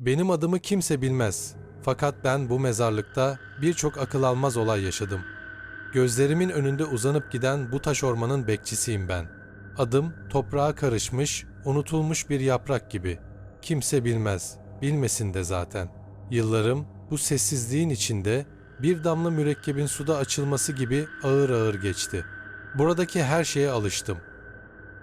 Benim adımı kimse bilmez. Fakat ben bu mezarlıkta birçok akıl almaz olay yaşadım. Gözlerimin önünde uzanıp giden bu taş ormanın bekçisiyim ben. Adım toprağa karışmış, unutulmuş bir yaprak gibi. Kimse bilmez, bilmesin de zaten. Yıllarım bu sessizliğin içinde bir damla mürekkebin suda açılması gibi ağır ağır geçti. Buradaki her şeye alıştım.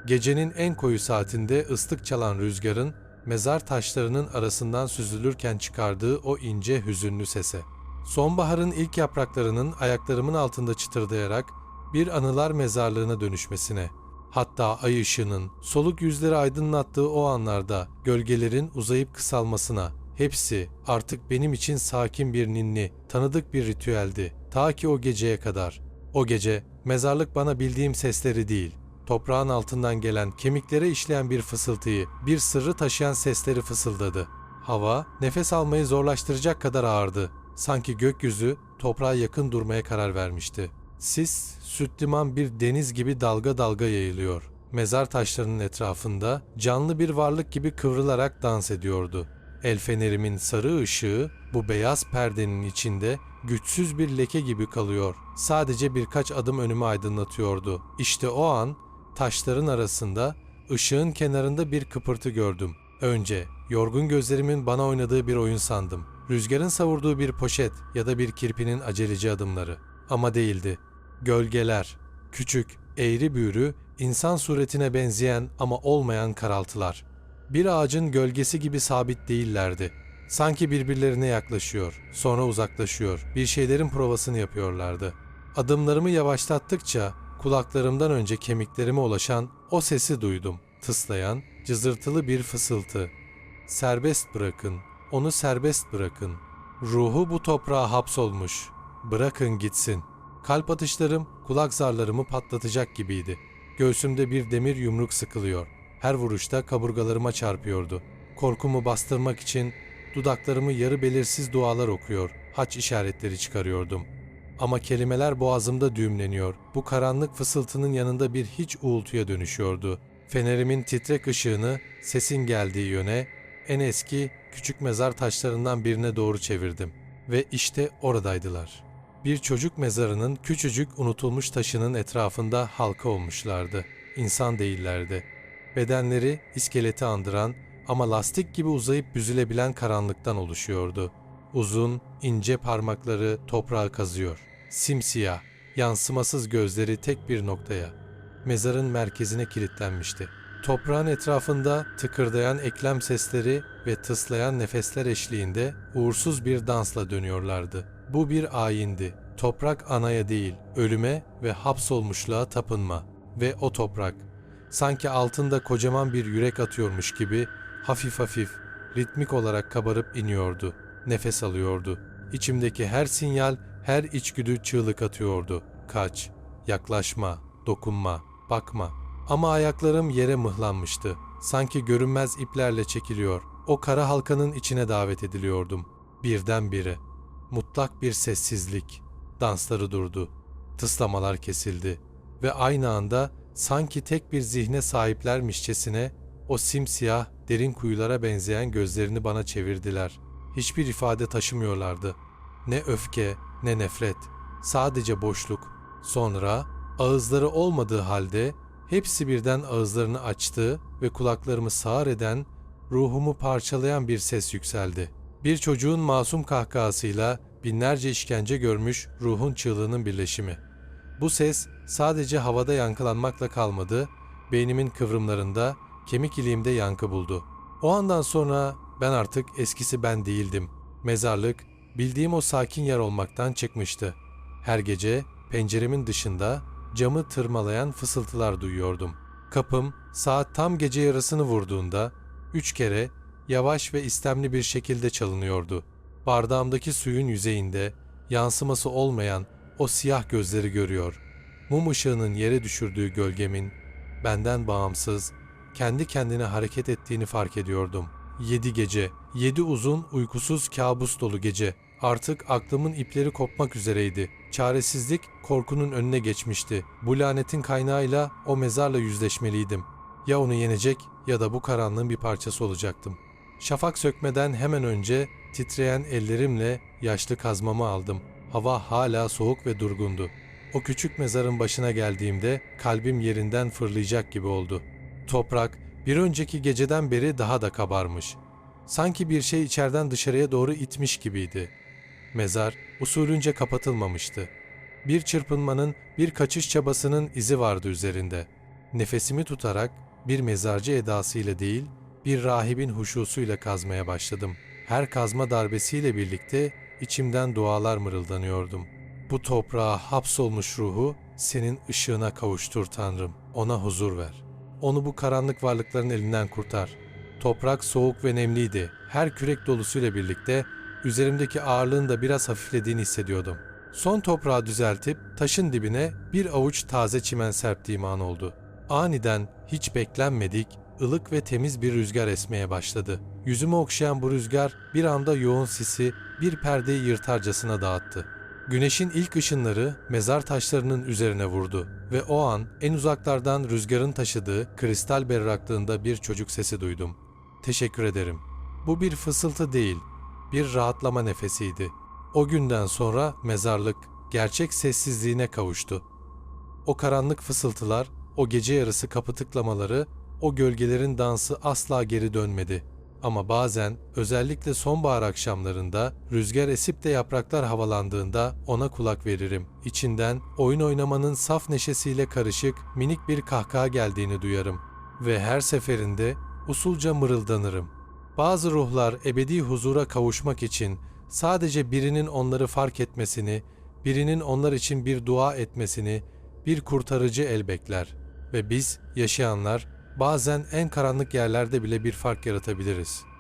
Gecenin en koyu saatinde ıslık çalan rüzgarın mezar taşlarının arasından süzülürken çıkardığı o ince hüzünlü sese. Sonbaharın ilk yapraklarının ayaklarımın altında çıtırdayarak bir anılar mezarlığına dönüşmesine, hatta ay ışığının soluk yüzleri aydınlattığı o anlarda gölgelerin uzayıp kısalmasına, hepsi artık benim için sakin bir ninni, tanıdık bir ritüeldi. Ta ki o geceye kadar. O gece mezarlık bana bildiğim sesleri değil, toprağın altından gelen, kemiklere işleyen bir fısıltıyı, bir sırrı taşıyan sesleri fısıldadı. Hava, nefes almayı zorlaştıracak kadar ağırdı. Sanki gökyüzü toprağa yakın durmaya karar vermişti. Sis, süt liman bir deniz gibi dalga dalga yayılıyor. Mezar taşlarının etrafında canlı bir varlık gibi kıvrılarak dans ediyordu. El fenerimin sarı ışığı bu beyaz perdenin içinde güçsüz bir leke gibi kalıyor. Sadece birkaç adım önümü aydınlatıyordu. İşte o an taşların arasında ışığın kenarında bir kıpırtı gördüm. Önce yorgun gözlerimin bana oynadığı bir oyun sandım. Rüzgarın savurduğu bir poşet ya da bir kirpinin aceleci adımları. Ama değildi. Gölgeler, küçük, eğri büğrü, insan suretine benzeyen ama olmayan karaltılar. Bir ağacın gölgesi gibi sabit değillerdi. Sanki birbirlerine yaklaşıyor, sonra uzaklaşıyor, bir şeylerin provasını yapıyorlardı. Adımlarımı yavaşlattıkça kulaklarımdan önce kemiklerime ulaşan o sesi duydum. Tıslayan, cızırtılı bir fısıltı. Serbest bırakın, onu serbest bırakın. Ruhu bu toprağa hapsolmuş. Bırakın gitsin. Kalp atışlarım kulak zarlarımı patlatacak gibiydi. Göğsümde bir demir yumruk sıkılıyor. Her vuruşta kaburgalarıma çarpıyordu. Korkumu bastırmak için dudaklarımı yarı belirsiz dualar okuyor, haç işaretleri çıkarıyordum. Ama kelimeler boğazımda düğümleniyor. Bu karanlık fısıltının yanında bir hiç uğultuya dönüşüyordu. Fenerimin titrek ışığını sesin geldiği yöne, en eski küçük mezar taşlarından birine doğru çevirdim. Ve işte oradaydılar. Bir çocuk mezarının küçücük unutulmuş taşının etrafında halka olmuşlardı. İnsan değillerdi. Bedenleri iskeleti andıran ama lastik gibi uzayıp büzülebilen karanlıktan oluşuyordu. Uzun, ince parmakları toprağı kazıyor. Simsiyah, yansımasız gözleri tek bir noktaya. Mezarın merkezine kilitlenmişti. Toprağın etrafında tıkırdayan eklem sesleri ve tıslayan nefesler eşliğinde uğursuz bir dansla dönüyorlardı. Bu bir ayindi. Toprak anaya değil, ölüme ve hapsolmuşluğa tapınma. Ve o toprak, sanki altında kocaman bir yürek atıyormuş gibi hafif hafif, ritmik olarak kabarıp iniyordu. Nefes alıyordu. İçimdeki her sinyal, her içgüdü çığlık atıyordu. Kaç, yaklaşma, dokunma, bakma. Ama ayaklarım yere mıhlanmıştı. Sanki görünmez iplerle çekiliyor. O kara halkanın içine davet ediliyordum. Birdenbire. Mutlak bir sessizlik. Dansları durdu. Tıslamalar kesildi. Ve aynı anda sanki tek bir zihne sahiplermişçesine o simsiyah, derin kuyulara benzeyen gözlerini bana çevirdiler. Hiçbir ifade taşımıyorlardı. Ne öfke, ne nefret. Sadece boşluk. Sonra ağızları olmadığı halde hepsi birden ağızlarını açtı ve kulaklarımı sağır eden, ruhumu parçalayan bir ses yükseldi. Bir çocuğun masum kahkahasıyla binlerce işkence görmüş ruhun çığlığının birleşimi. Bu ses sadece havada yankılanmakla kalmadı, beynimin kıvrımlarında, kemik iliğimde yankı buldu. O andan sonra ben artık eskisi ben değildim. Mezarlık, bildiğim o sakin yer olmaktan çıkmıştı. Her gece penceremin dışında camı tırmalayan fısıltılar duyuyordum. Kapım saat tam gece yarısını vurduğunda üç kere yavaş ve istemli bir şekilde çalınıyordu. Bardağımdaki suyun yüzeyinde yansıması olmayan o siyah gözleri görüyor. Mum ışığının yere düşürdüğü gölgemin benden bağımsız, kendi kendine hareket ettiğini fark ediyordum. Yedi gece, yedi uzun uykusuz kabus dolu gece. Artık aklımın ipleri kopmak üzereydi. Çaresizlik korkunun önüne geçmişti. Bu lanetin kaynağıyla o mezarla yüzleşmeliydim. Ya onu yenecek ya da bu karanlığın bir parçası olacaktım. Şafak sökmeden hemen önce titreyen ellerimle yaşlı kazmamı aldım. Hava hala soğuk ve durgundu. O küçük mezarın başına geldiğimde kalbim yerinden fırlayacak gibi oldu. Toprak bir önceki geceden beri daha da kabarmış. Sanki bir şey içeriden dışarıya doğru itmiş gibiydi. Mezar usulünce kapatılmamıştı. Bir çırpınmanın, bir kaçış çabasının izi vardı üzerinde. Nefesimi tutarak bir mezarcı edasıyla değil, bir rahibin huşusuyla kazmaya başladım. Her kazma darbesiyle birlikte içimden dualar mırıldanıyordum. Bu toprağa hapsolmuş ruhu senin ışığına kavuştur Tanrım. Ona huzur ver. Onu bu karanlık varlıkların elinden kurtar. Toprak soğuk ve nemliydi. Her kürek dolusuyla birlikte üzerimdeki ağırlığın da biraz hafiflediğini hissediyordum. Son toprağı düzeltip taşın dibine bir avuç taze çimen serptiğim an oldu. Aniden hiç beklenmedik, ılık ve temiz bir rüzgar esmeye başladı. Yüzümü okşayan bu rüzgar bir anda yoğun sisi bir perdeyi yırtarcasına dağıttı. Güneşin ilk ışınları mezar taşlarının üzerine vurdu ve o an en uzaklardan rüzgarın taşıdığı kristal berraklığında bir çocuk sesi duydum. Teşekkür ederim. Bu bir fısıltı değil, bir rahatlama nefesiydi. O günden sonra mezarlık gerçek sessizliğine kavuştu. O karanlık fısıltılar, o gece yarısı kapı tıklamaları, o gölgelerin dansı asla geri dönmedi. Ama bazen özellikle sonbahar akşamlarında rüzgar esip de yapraklar havalandığında ona kulak veririm. İçinden oyun oynamanın saf neşesiyle karışık minik bir kahkaha geldiğini duyarım ve her seferinde usulca mırıldanırım. Bazı ruhlar ebedi huzura kavuşmak için sadece birinin onları fark etmesini, birinin onlar için bir dua etmesini, bir kurtarıcı el bekler. Ve biz, yaşayanlar, bazen en karanlık yerlerde bile bir fark yaratabiliriz.''